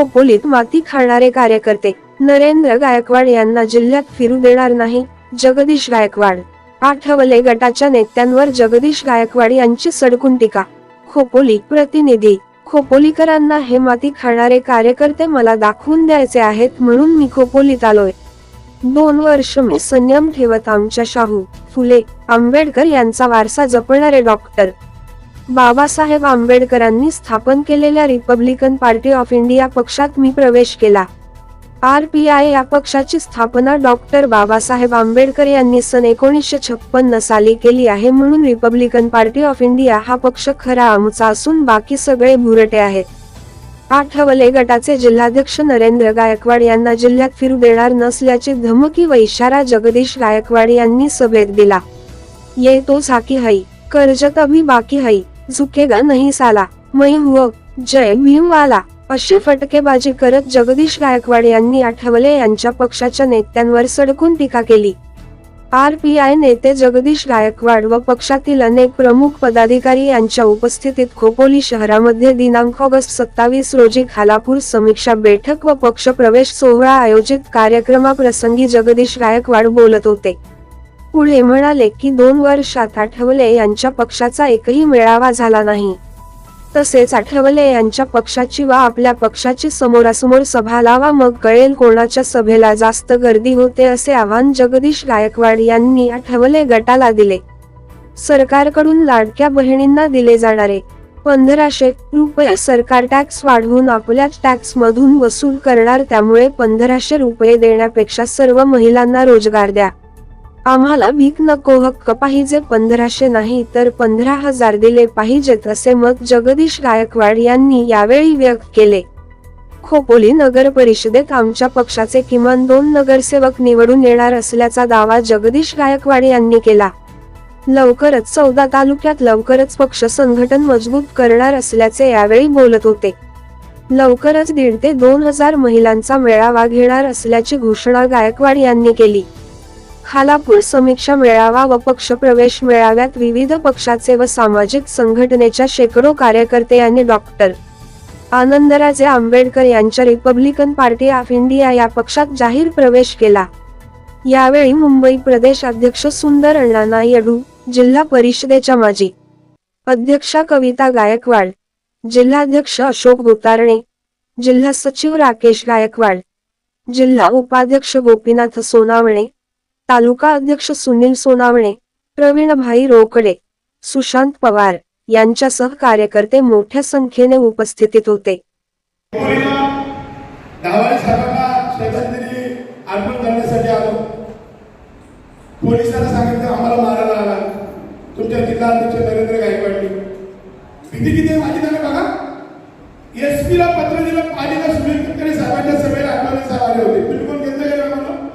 खोपोलीत माती खाणारे कार्यकर्ते नरेंद्र गायकवाड यांना जिल्ह्यात फिरू देणार नाही जगदीश गायकवाड. आठवले गटाच्या नेत्यांवर जगदीश गायकवाड यांची सडकून टीका. खोपोली प्रतिनिधी खोपोलीकरांना हे माती खाणारे कार्यकर्ते मला दाखवून द्यायचे आहेत म्हणून मी खोपोलीत आलोय. दोन वर्ष मी संयम ठेवत आमच्या शाहू फुले आंबेडकर यांचा वारसा जपणारे डॉक्टर बाबासाहेब आंबेडकरांनी स्थापन केलेल्या रिपब्लिकन पार्टी ऑफ इंडिया पक्षात मी प्रवेश केला. आर पी आय या पक्षाची स्थापना डॉक्टर बाबासाहेब आंबेडकर यांनी सन एकोणीसशे छप्पन्न साली केली आहे म्हणून रिपब्लिकन पार्टी ऑफ इंडिया हा पक्ष खरा आमचा असून बाकी सगळे भुरटे आहेत. आठवले गटाचे जिल्हाध्यक्ष नरेंद्र गायकवाड यांना जिल्ह्यात फिरू देणार नसल्याची धमकी व इशारा जगदीश गायकवाड यांनी सभेत दिला. ये तो झाकी हई कर्जत अभी बाकी हई झुकेगा नाही साला. मै हुआ जय भीम वाला अशी फटकेबाजी करत जगदीश गायकवाड यांनी आठवले यांच्या पक्षाच्या नेत्यांवर सडकून टीका केली. आर पी आय नेते जगदीश गायकवाड व पक्षातील अनेक प्रमुख पदाधिकारी यांच्या उपस्थितीत खोपोली शहरामध्ये दिनांक ऑगस्ट सत्तावीस रोजी खालापूर समीक्षा बैठक व पक्ष प्रवेश सोहळा आयोजित कार्यक्रमाप्रसंगी जगदीश गायकवाड बोलत होते. पुढे म्हणाले की दोन वर्षात आठवले यांच्या पक्षाचा एकही मेळावा झाला नाही. तसेच आठवले यांच्या पक्षाची वा आपल्या पक्षाची समोरासमोर सभा लावा मग कळेल कोणाच्या सभेला जास्त गर्दी होते असे आव्हान जगदीश गायकवाड यांनी आठवले गटाला दिले. सरकारकडून लाडक्या बहिणींना दिले जाणारे पंधराशे रुपये सरकार टॅक्स वाढवून आपल्या टॅक्स मधून वसूल करणार त्यामुळे पंधराशे रुपये देण्यापेक्षा सर्व महिलांना रोजगार द्या. आम्हाला भीक नको हक्क पाहिजे पंधराशे नाही तर पंधरा हजार दिले पाहिजेत असे मत जगदीश गायकवाड यांनी यावेळी व्यक्त केले. खोपोली नगर परिषदेत आमच्या पक्षाचे किमान दोन नगरसेवक निवडून येणार असल्याचा दावा जगदीश गायकवाड यांनी केला. लवकरच चौदा तालुक्यात लवकरच पक्ष संघटन मजबूत करणार असल्याचे यावेळी बोलत होते. लवकरच दीड ते दोन हजार महिलांचा मेळावा घेणार असल्याची घोषणा गायकवाड यांनी केली. खालापूर समीक्षा मेळावा व पक्ष प्रवेश मेळाव्यात विविध पक्षाचे व सामाजिक संघटनेच्या शेकडो कार्यकर्ते यांनी डॉक्टर आनंदराजे आंबेडकर यांच्या रिपब्लिकन पार्टी ऑफ इंडिया या पक्षात जाहीर प्रवेश केला. यावेळी मुंबई प्रदेश अध्यक्ष सुंदर अण्णा नायडू जिल्हा परिषदेच्या माजी अध्यक्षा कविता गायकवाड जिल्हाध्यक्ष अशोक गोतारणे जिल्हा सचिव राकेश गायकवाड जिल्हा उपाध्यक्ष गोपीनाथ सोनावणे तालुका अध्यक्ष सुनील सोनावणे प्रवीणभाई रोकडे सुशांत पवार यांच्यासह कार्यकर्ते मोठ्या संख्येने उपस्थितीत होते. पोलिसांना सांगितलं आम्हाला मारायला आला. तुमच्या जिल्हा अध्यक्ष नरेंद्र गायकवाडनी किती किती माहिती झालं बघा. एस ला पत्र दिलं पालिका सुनील तटकरे साहेबांच्या सभेला आठवले साहेब आले होते तुम्ही कोण घेतलं गेलं म्हणून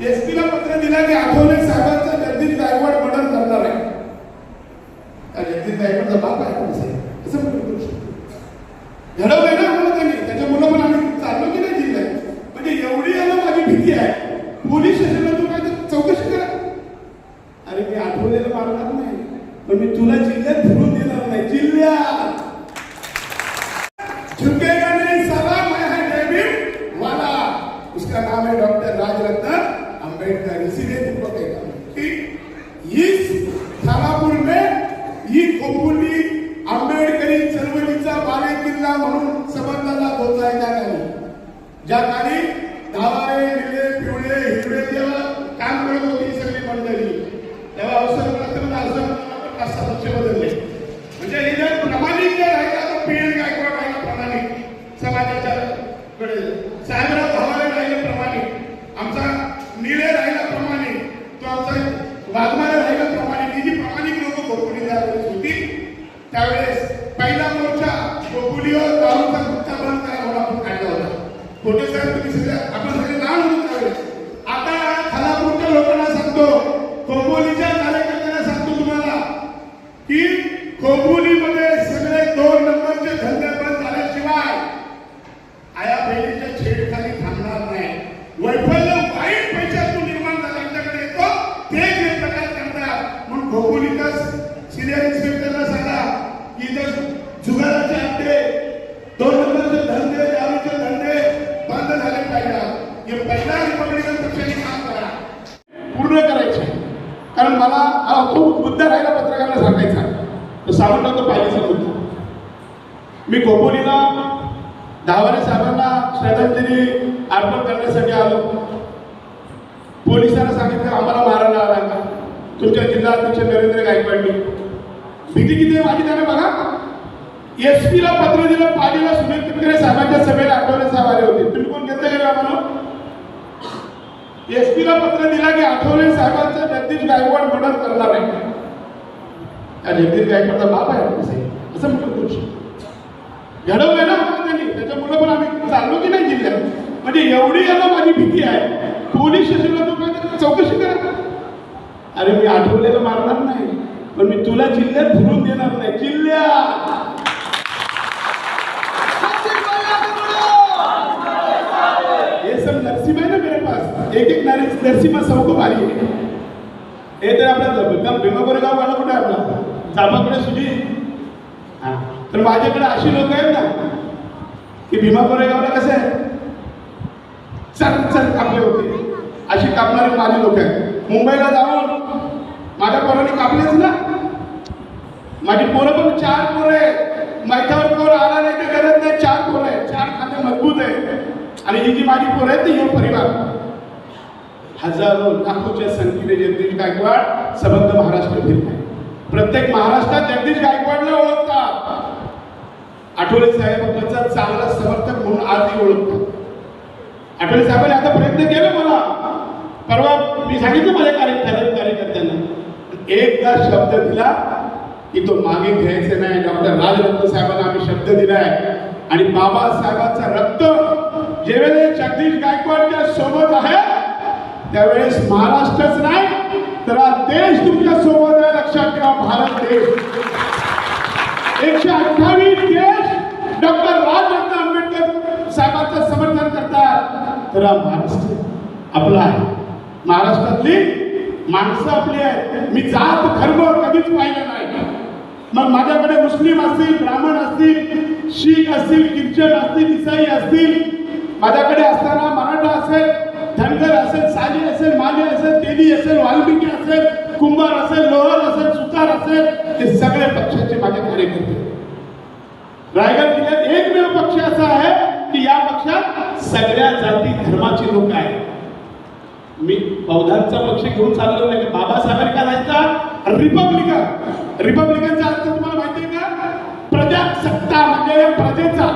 एसपीला पत्र दिला की आठवले साहेबांचा जगदीश गायकवाड मर्डर करणार. आहे त्या जगदीश गायकवाडचा बाप आहे कोण साहेब? असं पण करू शकतो. घडवलंय ना म्हणून त्यांनी. त्याच्या मुलं पण आम्ही चाललो की नाही जिल्ह्यात. म्हणजे एवढी याला माझी भीती आहे. पोलीस स्टेशनला तू काय तर चौकशी करा. अरे मी आठवलेलं मारणार नाही. पण मी तुला जिल्ह्यात फिरून देणार नाही. जिल्ह्यात झुकेगा नहीं साला मैं है जय भीम वाला उसका नाम है डॉक्टर राजरत्न अंबेडकर इसीलिए तुमको कहता हूं कि इस थानापुर में ही खोपुली आंबेडकरी चळवळीचा बाले किल्ला म्हणून समजला जात होता त्या काळी ज्या काळी धावारे निळे पिवळे हिरवे जेव्हा काम करत होती सगळी मंडळी तेव्हा अवसर प्रथम असं पक्ष बदलले. म्हणजे हे जर प्रमाणिक जर राहिला तर पी एन गायकवाड राहिला प्रमाणिक. समाजाच्या कडे. साहेबराव धावारे राहिले प्रमाणिक. आमचा निळे राहिला प्रमाणिक. तो आमचा वाघमारे राहिला प्रमाणिक. ही जी प्रामाणिक लोक कोकणी त्यावेळेस होती त्यावेळेस पहिला मोर्चा खोपोलीवर दारूचा गुत्ता बंद करा म्हणून आपण काढला होता फोटो साहेब तुम्ही सगळे आपण सगळे नाव मला अ, तो मुद्दा राहिला पत्रकारांना सांगायचा तो सावंतांचा पाहिजेचा मुद्दा मी खोपोलीला दहावारे साहेबांना श्रद्धांजली अर्पण करण्यासाठी आलो. पोलिसांना सांगितलं आम्हाला मारायला आला का? तुमच्या जिल्हा अध्यक्ष नरेंद्र गायकवाडनी. भीती किती आहे माझी त्याने बघा? एस ला पत्र दिलं पालीला सुनील तटकरे साहेबांच्या सभेला आठवले साहेब आले होते. तुम्ही कोण घेतलं गेलं आम्हाला? एस ला पत्र दिला की आठवले साहेबांचा जगदीश गायकवाड मर्डर करणार आहे. जगदीश गायकवाडचा बाप आहे असं म्हटलं पुरुष घडवलंय ना त्यांनी. त्याच्यामुळे पण आम्ही चाललो की नाही जिल्ह्यात. म्हणजे एवढी यांना माझी भीती आहे. पोलीस स्टेशनला तू काय चौकशी करा. अरे मी आठवलेलं मारणार नाही. पण मी तुला जिल्ह्यात फिरून देणार नाही. जिल्ह्यात! ये सब नरसिम्हा है ना मेरे पास. एक एक नर- नरसिम्हा सबको भारी है हे तर आपला एकदम भीमा कोरेगाव वाला कुठे आपला? चापाकडे सुधी तर माझ्याकडे अशी लोक आहेत ना की भीमा कोरेगावला कसं आहे? चल चल कापले होते. अशी कापणारे माझे लोक आहेत. मुंबईला जाऊन माझ्या पोराने कापलेच ना? माझी पोरं पण चार पोरं आहे मैथावर पोर आला नाही तर गरज नाही. चार पोरं आहे चार खाते मजबूत आहे आणि ही जी माझी पोरं आहेत ती हे परिवार. हजारो लाखोच्या संख्येने जगदीश गायकवाड संबंध महाराष्ट्र फिरत आहे प्रत्येक महाराष्ट्रात जगदीश गायकवाडला ओळखतात. आठवले साहेबांचा चांगला समर्थक म्हणून आजही ओळखतो आठवले साहेबांनी आता प्रयत्न केला मला. परवा मी सांगितलं माझ्या कार्य कार्यकर्त्यांना. एकदा शब्द दिला की तो मागे घ्यायचे नाही. डॉक्टर राजरत्न साहेबांना आम्ही शब्द दिलाय. आणि बाबासाहेबांचं रक्त ज्यावेळेस जगदीश गायकवाडच्या सोबत आहे त्यावेळेस महाराष्ट्रच नाही तर हा देश तुमच्यासोबत आहे. लक्षात ठेवा भारत देश एकशे अठ्ठावीस देश डॉक्टर राजरत्न आंबेडकर साहेबांचं समर्थन करतात तर हा महाराष्ट्र आपला आहे. महाराष्ट्रातली माणसं आपली आहेत. मी जात धर्म कधीच पाहिलं नाही. मग माझ्याकडे मुस्लिम असतील ब्राह्मण असतील शीख असतील ख्रिश्चन असतील इसाई असतील माझ्याकडे असताना मराठा असेल धनगर असेल साली असेल माली असेल तेली असेल वाल्मिकी असेल कुंभार असेल लोहर असेल सुतार असेल ते सगळे पक्षाचे माझे कार्यकर्ते. रायगड जिल्ह्यात एकमेव पक्ष असा आहे की या पक्षात सगळ्या जाती धर्माचे लोक आहेत. मी बौद्धांचा पक्ष घेऊन चाललो नाही बाबासाहेब काय सांगितलं रिपब्लिकन. रिपब्लिकनचा अर्थ तुम्हाला माहिती आहे का? प्रजासत्ता म्हणजे प्रजेचा.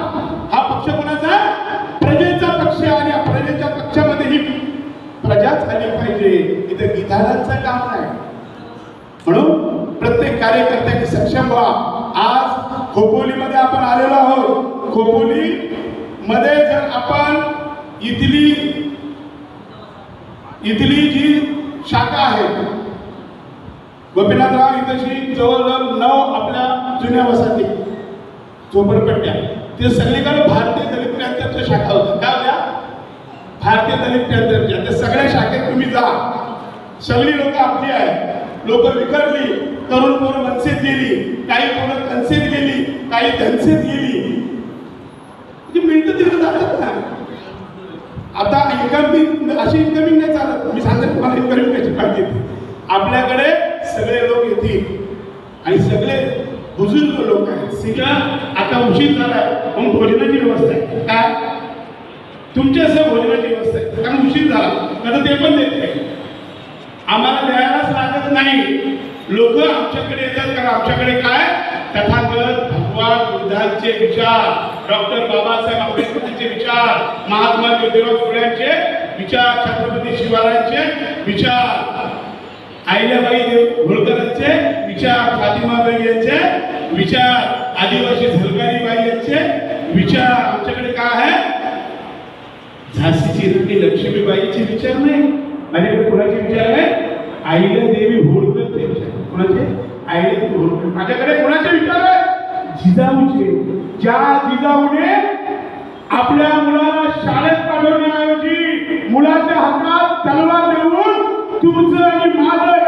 हा पक्ष कोणाचा? आहे प्रजेचा पक्ष आणि या प्रजेच्या पक्षामध्ये ही प्रजाच आली पाहिजे. इथे विधानांचं काम नाही. म्हणून प्रत्येक कार्यकर्त्याची सक्षम व्हा. आज खोपोलीमध्ये आपण आलेलो आहोत. खोपोली मध्ये जर आपण इथली इथली जी शाखा आहे गोपीनाथराव इथंशी जवळजवळ नऊ आपल्या जुन्या वसाहती झोपडपट्ट्या ते सगळीकडे भारतीय दलित क्रांतीच्या शाखा होत्या. काय होत्या? भारतीय दलित क्रांतीच्या त्या सगळ्या शाखेत तुम्ही जा. सगळी लोक आपली आहेत. लोक विखरली तरुण पोरं मनसेत गेली काही पोरं कनसेत गेली काही धनसेत गेली ती तिकडे जातात ना आता इन्कमिंग अशी इन्कमिंग नाही चालत. मी सांगतो तुम्हाला इन्कमिंग कशी पाहिजे आपल्याकडे सगळे लोक येतील. आणि सगळे बुजुर्ग लोक आहेत. सगळं आता उशीर झाला मग भोजनाची व्यवस्था आहे. काय असं भोजनाची व्यवस्था आहे. कारण उशीर झाला. तर ते पण देत नाही. आम्हाला द्यायलाच लागत नाही. लोक आमच्याकडे येतात. कारण आमच्याकडे काय? तथागत भगवान बुद्धांचे विचार डॉक्टर बाबासाहेब आंबेडकरांचे विचार महात्मा ज्योतिराव फुल्यांचे विचार छत्रपती शिवरायांचे विचार अहिल्याबाई होळकरांचे विचार फातिमाबाई यांचे विचार आदिवासी झलकारीबाई यांचे विचार. आमच्याकडे काय आहे? झाशीची राणी लक्ष्मीबाईचे विचार नाही. माझ्याकडे कुणाचे विचार आहे? आईला देवी होळकरचे विचार. कुणाचे? आहे माझ्याकडे कोणाचे विचार आहे जिजाऊचे. ज्या जिजाऊने आपल्या मुलाला शाळेत पाठवण्याऐवजी मुलाच्या हातात तलवार देऊन तुमचं आणि माझं